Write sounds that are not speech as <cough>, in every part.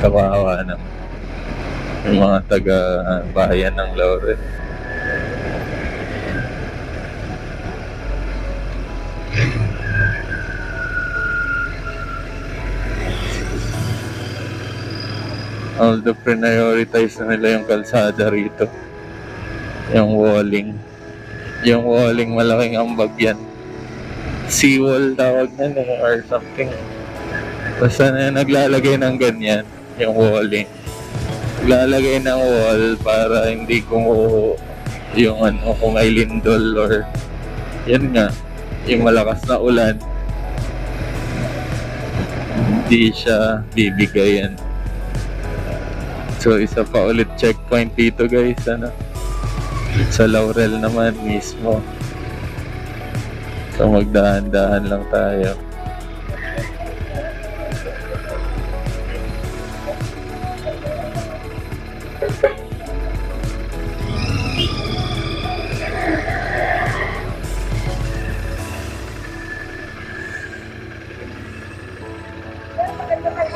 Kawawa. Yung mga taga bayan ng Laurel. Although prioritize na nila yung kalsada rito. Yung walling. Yung walling malaking ambag yan. Seawall tawag na or something. Basta na naglalagay ng ganyan, yung walling. Naglalagay ng wall para hindi kumuho yung ano, kung may lindol or yan nga, yung malakas na ulan. Hindi siya bibigayan. So isa pa ulit checkpoint dito guys, ano? Sa Laurel naman mismo. So magdahan-dahan lang tayo.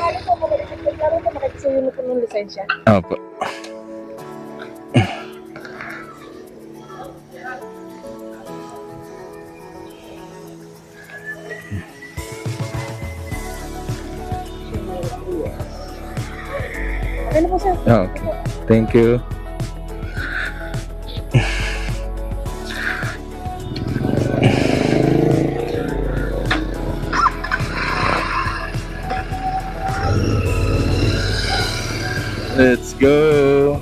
Tanghali po, mabalik po laro po, makikisuyo mo po ng lisensya. Opo. Ano po sir? Okay. Thank you. Go.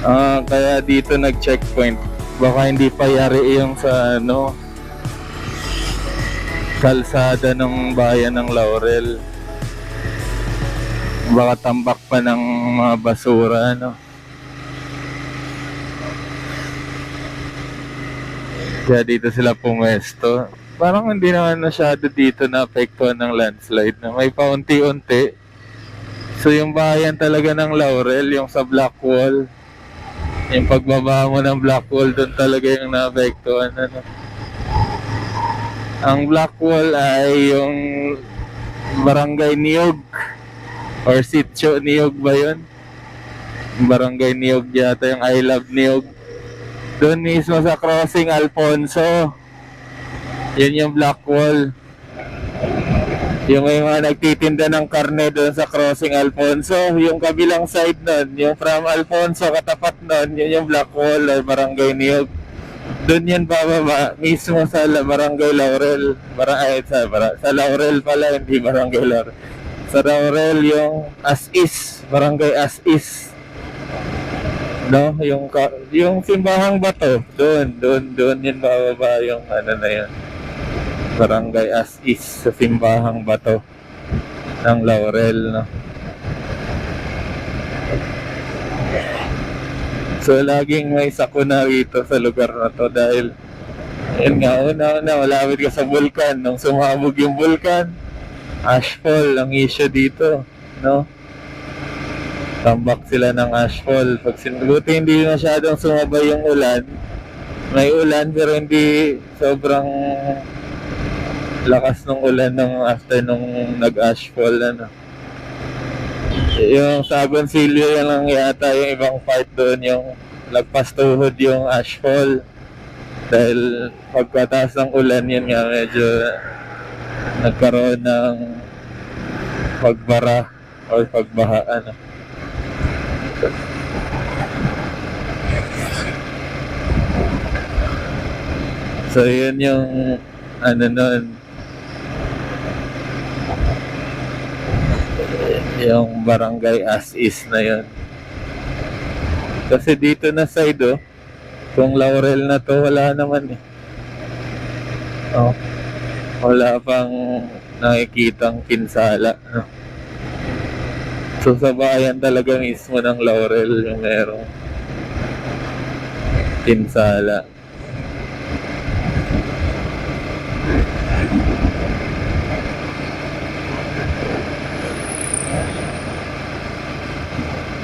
Ah, kaya dito nag-checkpoint. Baka hindi pa yari yung sa ano kalsada ng bayan ng Laurel. Baka tambak pa ng mga basura, ano. Kaya dito sila pumwesto. Parang hindi naman masyado dito na apektuhan ng landslide na may paunti-unti. So yung bayan talaga ng Laurel, yung sa Blackwall, yung pagbaba mo ng Blackwall, doon talaga yung naapektuhan. Ano. Ang Blackwall ay yung Barangay Niyog or Sitio Niyog ba yun? Barangay Niyog yata yung I Love Niyog. Doon mismo sa crossing Alfonso. Yun yung Blackwall. Yung may mga nagtitinda ng karne doon sa crossing Alfonso. Yung kabilang side nun, yung from Alfonso katapat nun, yun yung Blackwall or Barangay Niyog. Doon yan bababa, mismo sa Barangay Laurel. Bara, ay, sa, bara, sa Laurel pala, hindi Barangay Laurel. Sa Laurel yung as is, Barangay as is. No, yung yung simbahang bato, doon, doon, doon yan bababa yung ano na yun. Barangay as is sa simbahang bato ng Laurel, no. So laging may sakuna rito sa lugar na to dahil yun nga, una-una, malapit ka sa vulkan. Nung sumabog yung vulkan, ashfall ang issue dito, no? Tambak sila ng ashfall. Pag sinubuti hindi masyadong sumabay yung ulan, may ulan pero hindi sobrang lakas ng ulan nung after nung nag-ashfall, ano. Yung sa Agoncillo yan lang yata yung ibang part doon yung lagpas tuhod yung ashfall dahil pagkataas ng ulan yun nga medyo nagkaroon ng pagbara or pagbaha ano. So yun yung ano nun yung barangay as is na yun. Kasi dito na side oh, kung Laurel na to, wala naman eh. Oh, wala pang nakikitang pinsala. No? So sa bayan talaga mismo ng Laurel yung merong pinsala.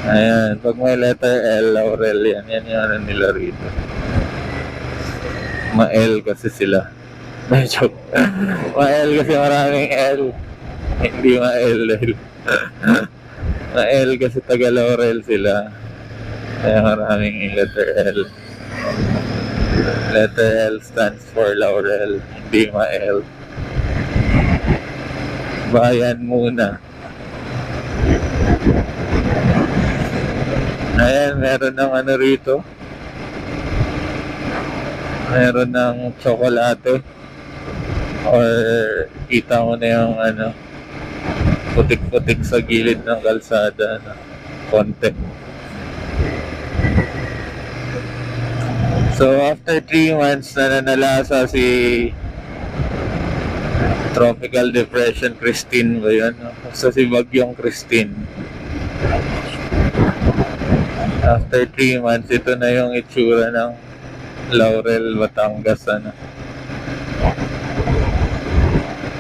Ayan, pag may letter L, Laurel yan. Yan yung ano nila rito. Ma-L kasi sila. <laughs> Medyo. Ma-L kasi maraming L. Hindi ma-L dahil <laughs> ma-L kasi taga Laurel sila. Kaya maraming letter L. Letter L stands for Laurel, hindi ma-L. Bayan muna. Ayan, meron ng ano rito. Meron ng tsokolate. Or kita mo na yung ano, putik-putik sa gilid ng kalsada. No? Konti. So after 3 months na nanalasa si Tropical Depression Christine ba yun? Basta si Bagyong Christine. After 3 months, ito na yung itsura ng Laurel, Batangas. Ano.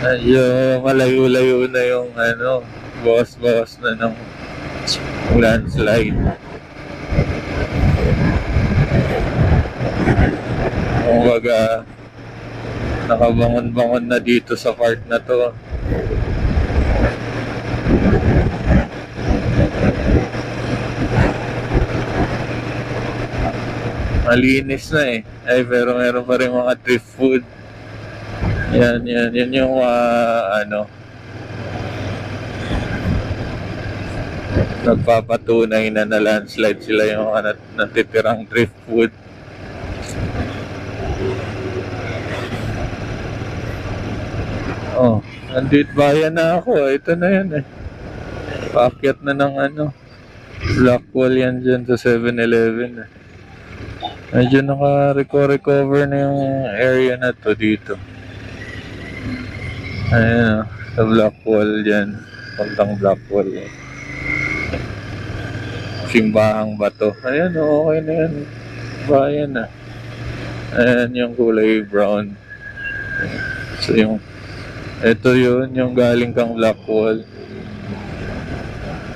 Medyo malayo-layo na yung ano, bawas-bawas na ng landslide. Kumbaga, nakabangon-bangon na dito sa part na to. Malinis na eh. Ay, pero meron pa rin mga thrift food. Yan, yan. Yan yung ah, ano, nagpapatunay na na landslide sila yung mga nat- natitirang thrift food. Oh, nandito bayan na ako. Ito na yan eh. Paakyat na ng ano. Blackwall yan dyan sa 7-Eleven eh. Medyo naka-recover na yung area na to dito. Ayan oh, sa Blackwall dyan. Puntang Blackwall. Simbahang bato. Ayan oh, okay na yan. Bayan na. Ayan yung kulay brown. So yung ito yun, yung galing kang Blackwall.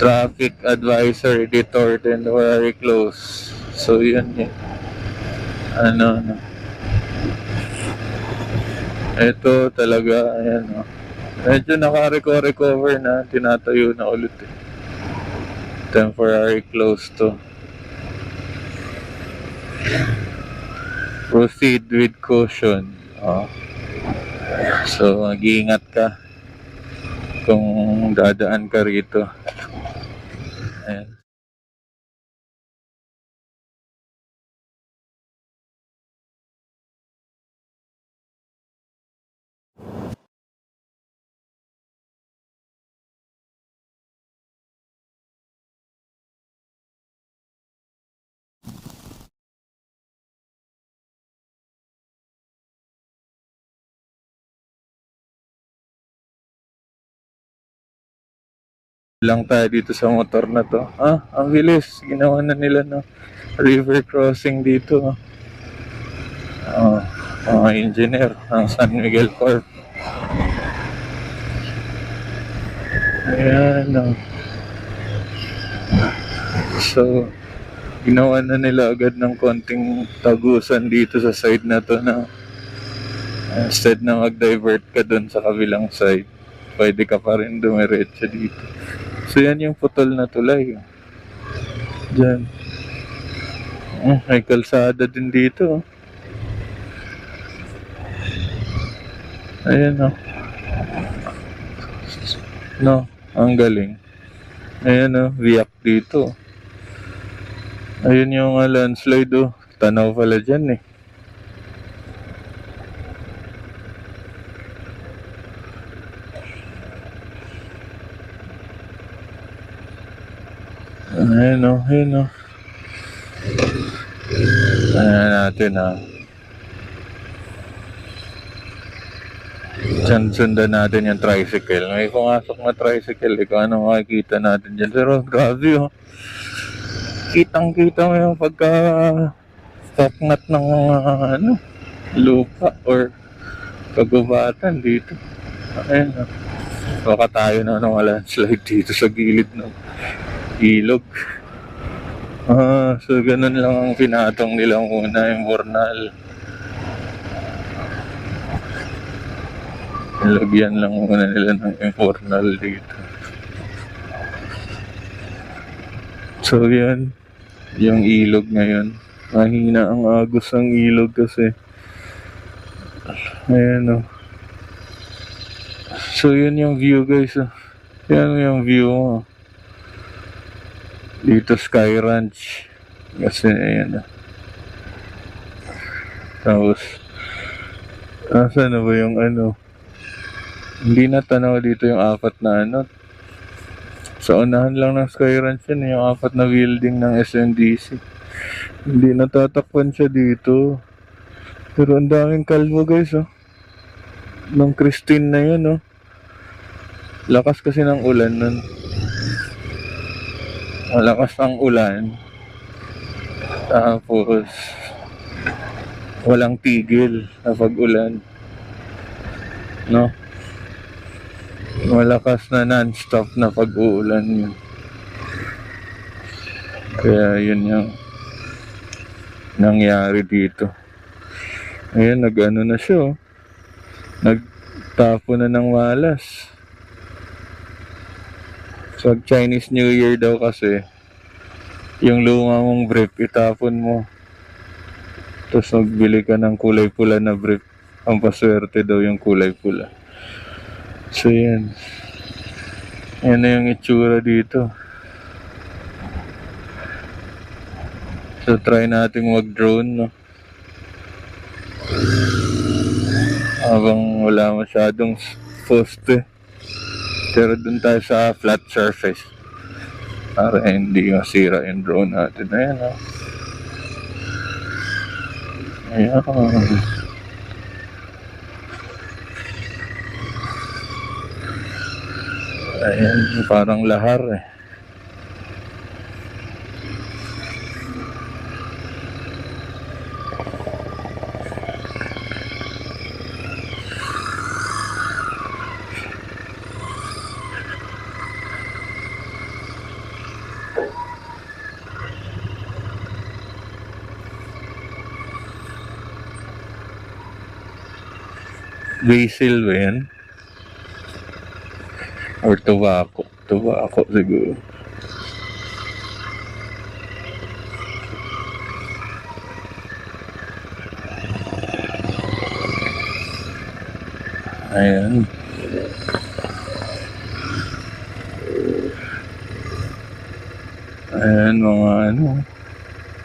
Traffic advisory detour temporary close. So yun yun. Ano, ano. Ito talaga, ayan o. Medyo naka-recover na, tinatayo na ulit eh. Temporary close to. Proceed with caution. Oh. So, mag-iingat ka kung dadaan ka rito. Ayan. Lang tayo dito sa motor na to. Ah, ang bilis. Ginawa na nila no. River crossing dito. Oh, mga engineer ng San Miguel Corp. Ayan. Oh. So, ginawa na nila agad ng konting tagusan dito sa side na to na instead na mag-divert ka dun sa kabilang side, pwede ka pa rin dumiretso dito. So yan yung putol na tulay. Diyan. Mm, may kalsada din dito. oh. Ayan o. No, ang galing. Ayan o, viyak dito. Ayun yung uh, landslide o. Tanaw pala dyan eh. Ayan o, ayan o. Ayan natin ha. Diyan sundan natin yung tricycle. May pumasok na tricycle. Ikaw ano makikita natin dyan. Pero grabe oh. Kitang kita mo yung pagka stocknut ng mga ano, lupa or kagubatan dito. Ayan o. Baka tayo na ng landslide dito sa gilid ng ilog. Ah, so ganun lang ang pinatong nila muna yung Bornal. Nilagyan lang muna nila ng infernal dito. So yan, yung ilog ngayon. Mahina ang agos ng ilog kasi. Ayan o. So yun yung view guys. Oh. Yan yung view mo. Dito Sky Ranch. Kasi ayan o. Tapos, asa na ba yung ano? Hindi na tanaw dito yung apat na ano. Sa unahan lang ng Sky Ranch yun, yung apat na building ng SNDC. Hindi natatakpan siya dito. Pero ang daming kalbo guys, oh. Nung Christine na yun, oh. Lakas kasi ng ulan nun. Malakas ang ulan. Tapos, walang tigil na pag-ulan. No? Malakas na non-stop na pag-uulan yun. Kaya yun yung nangyari dito. Ayan, nag-ano na siya, oh. Nagtapo na ng malas. Sa Chinese New Year daw kasi, yung luma mong brief, itapon mo. Tapos magbili ka ng kulay pula na brief. Ang paswerte daw yung kulay pula. So yan. Yan yung itsura dito. So try nating mag-drone, no? Habang wala masyadong poste. Pero dun tayo sa flat surface. Para hindi masira yung drone natin. Ayan, oh. Ayan. Ayan, parang lahar eh. Basil ba yan? Or tobacco? Tobacco siguro. Ayan. Ayan mga ano.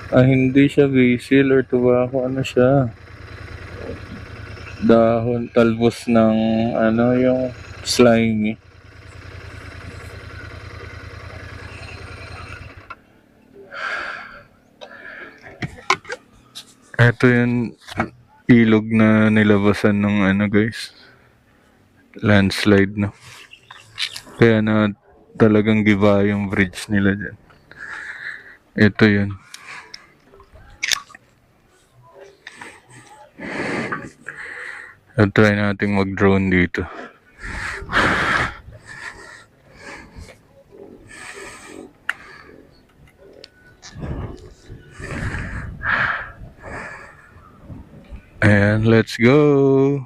Ah, hindi siya basil or tobacco. Ano siya? Dahon, talbos ng ano yung slimy. Ito yung ilog na nilabasan ng ano guys. Landslide no. Kaya na talagang giba yung bridge nila dyan. Ito yun. I'll try nating mag-drone dito. And let's go!